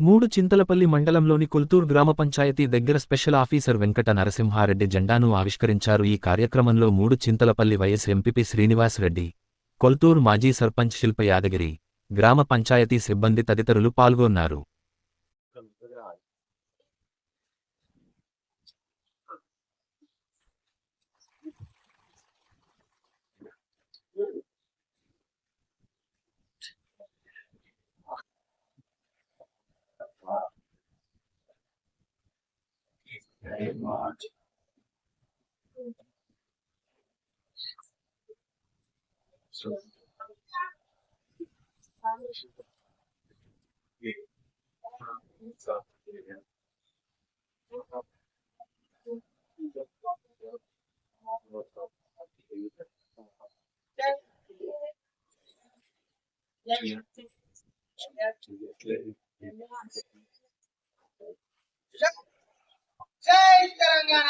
మూడు చింతలపల్లి మండలంలోని కుల్తూర్ గ్రామ పంచాయతీ దగ్గర స్పెషల్ ఆఫీసర్ వెంకట నరసింహారెడ్డి జెండాను ఆవిష్కరించారు. ఈ కార్యక్రమంలో మూడు చింతలపల్లి వైఎస్ ఎంపీపీ శ్రీనివాస్ రెడ్డి కొల్తూర్ మాజీ సర్పంచ్ శిల్ప యాదగిరి గ్రామ పంచాయతీ సిబ్బంది తదితరులు పాల్గొన్నారు. very much. So. Yeah. జై తెలంగాణ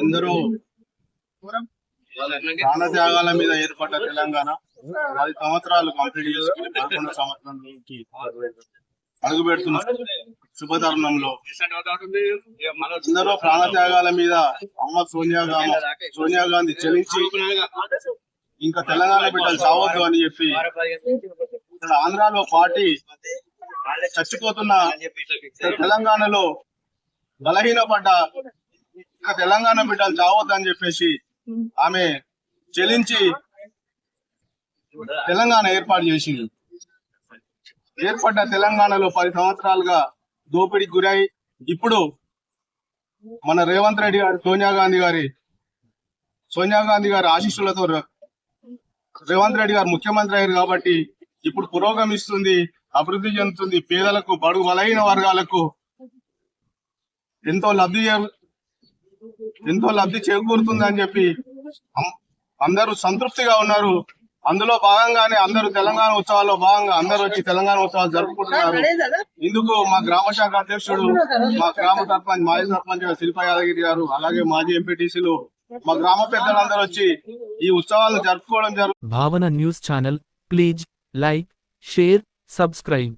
ఎందరో ప్రాణ త్యాగాల మీద ఏర్పడ్డ తెలంగాణ. పది సంవత్సరాలు కంప్లీట్ చేసుకుని పదకొండు అడుగు పెడుతున్న శుభ ఎందరో ప్రాణ త్యాగాల మీద అమ్మ సోనియా గాంధీ సోనియా గాంధీ చెల్లించి ఇంకా తెలంగాణ బిడ్డలు చావద్దు అని చెప్పి ఇక్కడ ఆంధ్రాలో పార్టీ చచ్చిపోతున్న తెలంగాణలో బలహీనపడ్డ ఇంకా తెలంగాణ బిడ్డలు చావద్దు అని చెప్పేసి ఆమె చెల్లించి తెలంగాణ ఏర్పాటు చేసింది ఏర్పడ్డ తెలంగాణలో పది సంవత్సరాలుగా దోపిడీకి గురై ఇప్పుడు మన రేవంత్ రెడ్డి గారు సోనియా గాంధీ గారి సోనియా గాంధీ గారి ఆశీస్సులతో రేవంత్ రెడ్డి గారు ముఖ్యమంత్రి అయ్యారు కాబట్టి ఇప్పుడు పురోగమిస్తుంది అభివృద్ధి చెందుతుంది పేదలకు బడుగు బలైన వర్గాలకు ఎంతో లబ్ధి ఎంతో లబ్ధి చేకూరుతుంది అని చెప్పి అందరూ సంతృప్తిగా ఉన్నారు. అందులో భాగంగానే అందరూ తెలంగాణ ఉత్సవాల్లో భాగంగా అందరూ వచ్చి తెలంగాణ ఉత్సవాలు జరుపుకుంటున్నారు. ఇందుకు మా గ్రామ శాఖ అధ్యక్షుడు మా గ్రామ సర్పంచ్ మాజీ సర్పంచ్ శిల్ప యాదగిరి గారు అలాగే మాజీ ఎంపీటీసీలు మా గ్రామ పెద్దలందరూ వచ్చి ఈ ఉత్సవాలను జరుపుకోవడం జరుగుతుంది Bhavana news channel please like share subscribe.